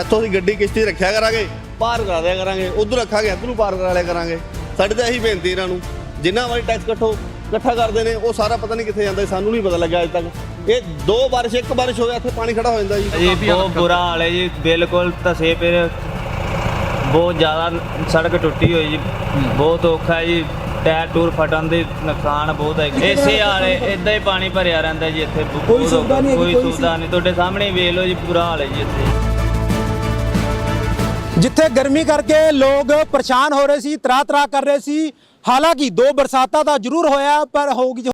ਇੱਥੋਂ ਅਸੀਂ ਗੱਡੀ ਕਿਸ਼ਤੀ ਰੱਖਿਆ ਕਰਾਂਗੇ ਪਾਰ ਕਰਾ ਦਿਆ ਕਰਾਂਗੇ। ਉਧਰ ਰੱਖਾਂਗੇ ਇੱਧਰ ਨੂੰ ਪਾਰ ਕਰਾ ਲਿਆ ਕਰਾਂਗੇ। ਸਾਡੀ ਤਾਂ ਇਹੀ ਬੇਨਤੀ ਇਹਨਾਂ ਨੂੰ। ਜਿੰਨਾ ਵਾਰੀ ਟੈਕਸ ਇਕੱਠੋ ਇਕੱਠਾ ਕਰਦੇ ਨੇ ਉਹ ਸਾਰਾ ਪਤਾ ਨਹੀਂ ਕਿੱਥੇ ਜਾਂਦਾ ਸਾਨੂੰ ਨਹੀਂ ਪਤਾ ਲੱਗਾ ਅਜੇ ਤੱਕ। ਇਹ ਦੋ ਬਾਰਿਸ਼ ਇੱਕ ਬਾਰਿਸ਼ ਹੋਇਆ ਇੱਥੇ ਪਾਣੀ ਖੜਾ ਹੋ ਜਾਂਦਾ ਜੀ। ਬਹੁਤ ਬੁਰਾ ਹਾਲ ਹੈ ਜੀ ਬਿਲਕੁਲ ਧਸੇ ਪਏ ਬਹੁਤ ਜ਼ਿਆਦਾ ਸੜਕ ਟੁੱਟੀ ਹੋਈ ਜੀ ਬਹੁਤ ਔਖਾ ਹੈ ਜੀ ਟਾਇਰ ਟੂਰ ਫਟਣ ਦੇ ਨੁਕਸਾਨ ਬਹੁਤ ਹੈ ਇਸੇ ਹਾਲ ਇਦਾਂ ਹੀ ਪਾਣੀ ਭਰਿਆ ਰਹਿੰਦਾ ਜੀ ਇੱਥੇ ਕੋਈ ਸੁਵਿਧਾ ਨਹੀਂ ਕੋਈ ਸੁਵਿਧਾ ਨਹੀਂ। ਤੁਹਾਡੇ ਸਾਹਮਣੇ ਵੇਖ ਲਓ ਜੀ ਬੁਰਾ ਹਾਲ ਹੈ ਜੀ ਇੱਥੇ। ਜਿੱਥੇ ਗਰਮੀ ਕਰਕੇ ਲੋਕ ਪਰੇਸ਼ਾਨ ਹੋ ਰਹੇ ਸੀ ਤਰਾ ਤਰਾ ਕਰ ਰਹੇ ਸੀ ਹਾਲਾਂਕਿ ਦੋ ਬਰਸਾਤਾਂ ਦਾ ਜ਼ਰੂਰ ਹੋਇਆ ਪਰ ਹੋ